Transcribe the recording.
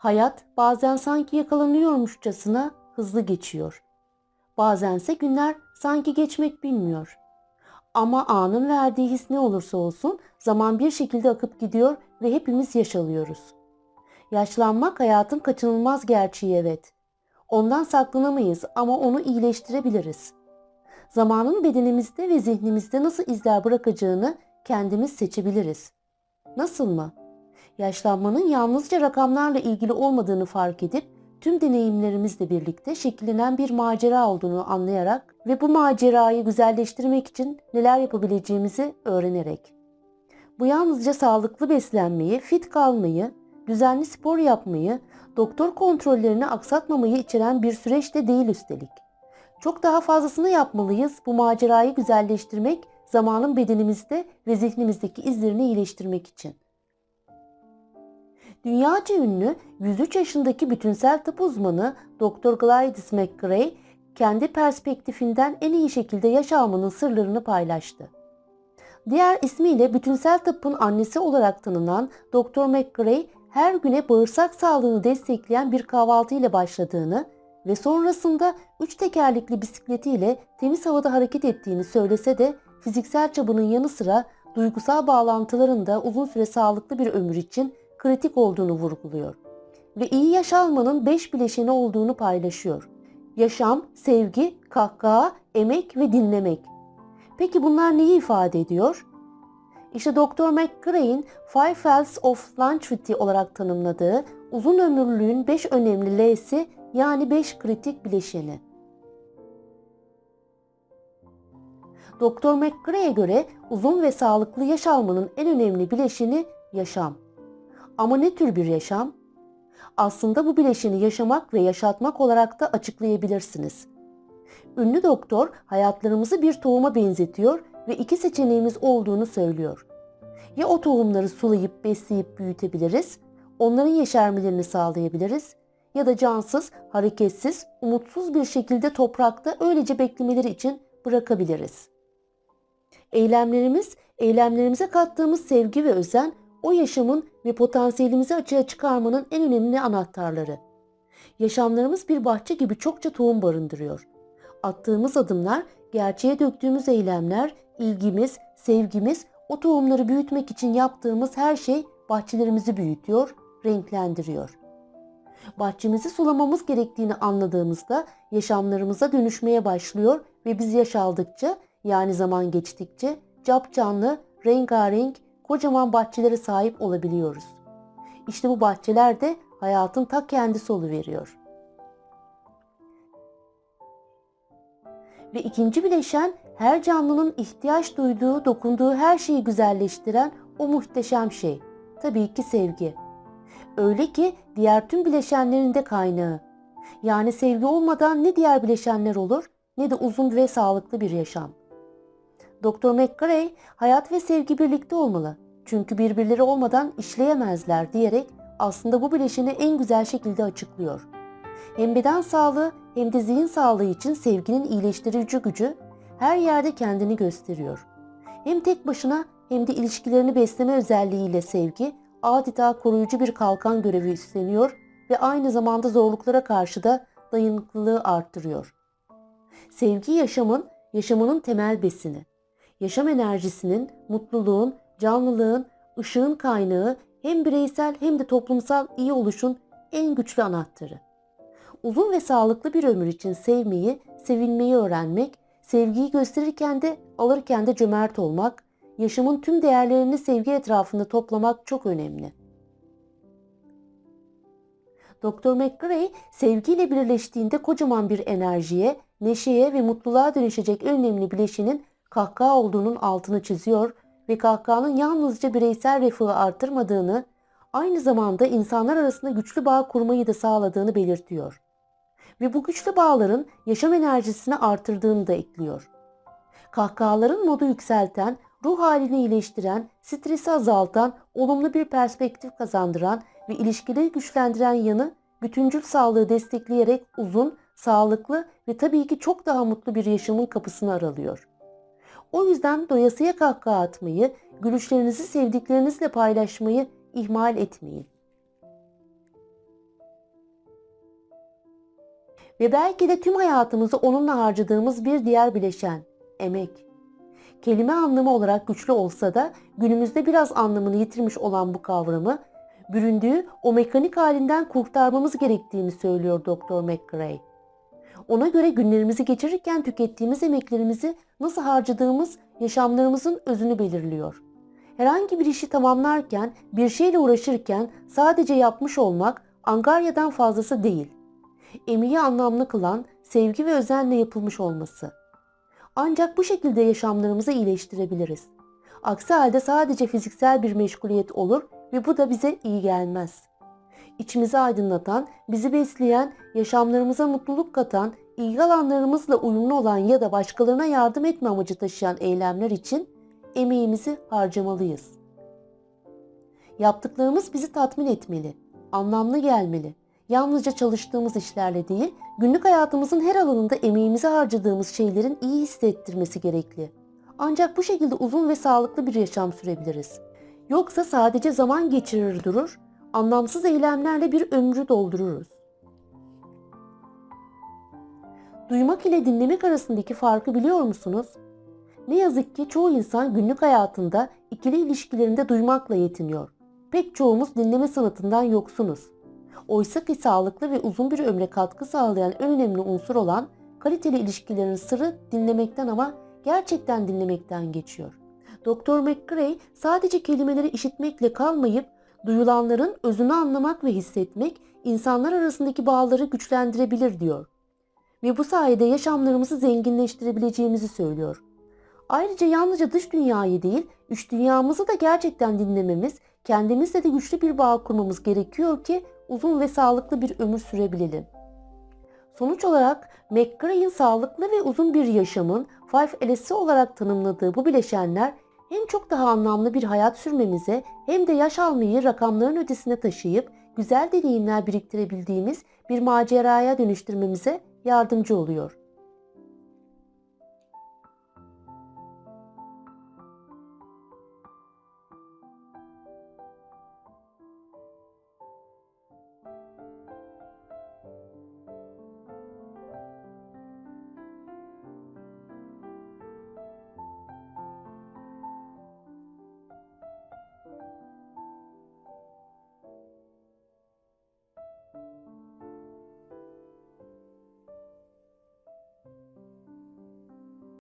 Hayat bazen sanki yakalanıyormuşçasına hızlı geçiyor. Bazense günler sanki geçmek bilmiyor. Ama anın verdiği his ne olursa olsun zaman bir şekilde akıp gidiyor ve hepimiz yaş alıyoruz. Yaşlanmak hayatın kaçınılmaz gerçeği evet. Ondan saklanamayız ama onu iyileştirebiliriz. Zamanın bedenimizde ve zihnimizde nasıl izler bırakacağını kendimiz seçebiliriz. Nasıl mı? Yaşlanmanın yalnızca rakamlarla ilgili olmadığını fark edip tüm deneyimlerimizle birlikte şekillenen bir macera olduğunu anlayarak ve bu macerayı güzelleştirmek için neler yapabileceğimizi öğrenerek. Bu yalnızca sağlıklı beslenmeyi, fit kalmayı, düzenli spor yapmayı, doktor kontrollerini aksatmamayı içeren bir süreç de değil üstelik. Çok daha fazlasını yapmalıyız bu macerayı güzelleştirmek, zamanın bedenimizde ve zihnimizdeki izlerini iyileştirmek için. Dünyaca ünlü 103 yaşındaki bütünsel tıp uzmanı Dr. Gladys McGray kendi perspektifinden en iyi şekilde yaş almanın sırlarını paylaştı. Diğer ismiyle bütünsel tıbbın annesi olarak tanınan Dr. McGray her güne bağırsak sağlığını destekleyen bir kahvaltı ile başladığını ve sonrasında üç tekerlekli bisikletiyle temiz havada hareket ettiğini söylese de fiziksel çabının yanı sıra duygusal bağlantıların da uzun süre sağlıklı bir ömür için kritik olduğunu vurguluyor. Ve iyi yaş almanın beş bileşeni olduğunu paylaşıyor. Yaşam, sevgi, kahkaha, emek ve dinlemek. Peki bunlar neyi ifade ediyor? İşte Dr. McGray'in Five Fells of Longevity olarak tanımladığı uzun ömürlülüğün 5 önemli L'si yani 5 kritik bileşeni. Dr. McGray'e göre uzun ve sağlıklı yaş almanın en önemli bileşeni yaşam. Ama ne tür bir yaşam? Aslında bu bileşeni yaşamak ve yaşatmak olarak da açıklayabilirsiniz. Ünlü doktor hayatlarımızı bir tohuma benzetiyor ve iki seçeneğimiz olduğunu söylüyor. Ya o tohumları sulayıp besleyip büyütebiliriz, onların yeşermelerini sağlayabiliriz ya da cansız, hareketsiz, umutsuz bir şekilde toprakta öylece beklemeleri için bırakabiliriz. Eylemlerimiz, eylemlerimize kattığımız sevgi ve özen o yaşamın ve potansiyelimizi açığa çıkarmanın en önemli anahtarları. Yaşamlarımız bir bahçe gibi çokça tohum barındırıyor. Attığımız adımlar, gerçeğe döktüğümüz eylemler, ilgimiz, sevgimiz, o tohumları büyütmek için yaptığımız her şey bahçelerimizi büyütüyor, renklendiriyor. Bahçemizi sulamamız gerektiğini anladığımızda yaşamlarımıza dönüşmeye başlıyor ve biz yaş aldıkça yani zaman geçtikçe cap canlı, rengarenk, kocaman bahçelere sahip olabiliyoruz. İşte bu bahçeler de hayatın ta kendisi veriyor. Ve ikinci bileşen her canlının ihtiyaç duyduğu, dokunduğu her şeyi güzelleştiren o muhteşem şey. Tabii ki sevgi. Öyle ki diğer tüm bileşenlerin de kaynağı. Yani sevgi olmadan ne diğer bileşenler olur ne de uzun ve sağlıklı bir yaşam. Dr. McGray hayat ve sevgi birlikte olmalı. Çünkü birbirleri olmadan işleyemezler diyerek aslında bu bileşeni en güzel şekilde açıklıyor. Hem beden sağlığı hem de zihin sağlığı için sevginin iyileştirici gücü her yerde kendini gösteriyor. Hem tek başına hem de ilişkilerini besleme özelliğiyle sevgi adeta koruyucu bir kalkan görevi üstleniyor ve aynı zamanda zorluklara karşı da dayanıklılığı arttırıyor. Sevgi yaşamın, yaşamının temel besini. Yaşam enerjisinin, mutluluğun, canlılığın, ışığın kaynağı hem bireysel hem de toplumsal iyi oluşun en güçlü anahtarı. Uzun ve sağlıklı bir ömür için sevmeyi, sevilmeyi öğrenmek, sevgiyi gösterirken de alırken de cömert olmak, yaşamın tüm değerlerini sevgi etrafında toplamak çok önemli. Dr. McGray sevgiyle birleştiğinde kocaman bir enerjiye, neşeye ve mutluluğa dönüşecek önemli bileşenin kahkaha olduğunun altını çiziyor ve kahkahanın yalnızca bireysel refahı artırmadığını, aynı zamanda insanlar arasında güçlü bağ kurmayı da sağladığını belirtiyor. Ve bu güçlü bağların yaşam enerjisini artırdığını da ekliyor. Kahkahaların modu yükselten, ruh halini iyileştiren, stresi azaltan, olumlu bir perspektif kazandıran ve ilişkileri güçlendiren yanı bütüncül sağlığı destekleyerek uzun, sağlıklı ve tabii ki çok daha mutlu bir yaşamın kapısını aralıyor. O yüzden doyasıya kahkaha atmayı, gülüşlerinizi sevdiklerinizle paylaşmayı ihmal etmeyin. Ve belki de tüm hayatımızı onunla harcadığımız bir diğer bileşen, emek. Kelime anlamı olarak güçlü olsa da günümüzde biraz anlamını yitirmiş olan bu kavramı büründüğü o mekanik halinden kurtarmamız gerektiğini söylüyor Doktor McRae. Ona göre günlerimizi geçirirken tükettiğimiz emeklerimizi nasıl harcadığımız yaşamlarımızın özünü belirliyor. Herhangi bir işi tamamlarken, bir şeyle uğraşırken sadece yapmış olmak angaryadan fazlası değil. Emeği anlamlı kılan sevgi ve özenle yapılmış olması. Ancak bu şekilde yaşamlarımızı iyileştirebiliriz. Aksi halde sadece fiziksel bir meşguliyet olur ve bu da bize iyi gelmez. İçimizi aydınlatan, bizi besleyen, yaşamlarımıza mutluluk katan, ilgi alanlarımızla uyumlu olan ya da başkalarına yardım etme amacı taşıyan eylemler için emeğimizi harcamalıyız. Yaptıklarımız bizi tatmin etmeli, anlamlı gelmeli. Yalnızca çalıştığımız işlerle değil, günlük hayatımızın her alanında emeğimizi harcadığımız şeylerin iyi hissettirmesi gerekli. Ancak bu şekilde uzun ve sağlıklı bir yaşam sürebiliriz. Yoksa sadece zaman geçirir durur, anlamsız eylemlerle bir ömrü doldururuz. Duymak ile dinlemek arasındaki farkı biliyor musunuz? Ne yazık ki çoğu insan günlük hayatında ikili ilişkilerinde duymakla yetiniyor. Pek çoğumuz dinleme sanatından yoksunuz. Oysa ki sağlıklı ve uzun bir ömre katkı sağlayan en önemli unsur olan kaliteli ilişkilerin sırrı dinlemekten ama gerçekten dinlemekten geçiyor. Dr. McGray sadece kelimeleri işitmekle kalmayıp duyulanların özünü anlamak ve hissetmek insanlar arasındaki bağları güçlendirebilir diyor. Ve bu sayede yaşamlarımızı zenginleştirebileceğimizi söylüyor. Ayrıca yalnızca dış dünyayı değil, iç dünyamızı da gerçekten dinlememiz, kendimizle de güçlü bir bağ kurmamız gerekiyor ki uzun ve sağlıklı bir ömür sürebilelim. Sonuç olarak McGray'in sağlıklı ve uzun bir yaşamın Five L'si olarak tanımladığı bu bileşenler hem çok daha anlamlı bir hayat sürmemize hem de yaş almayı rakamların ötesine taşıyıp güzel deneyimler biriktirebildiğimiz bir maceraya dönüştürmemize yardımcı oluyor.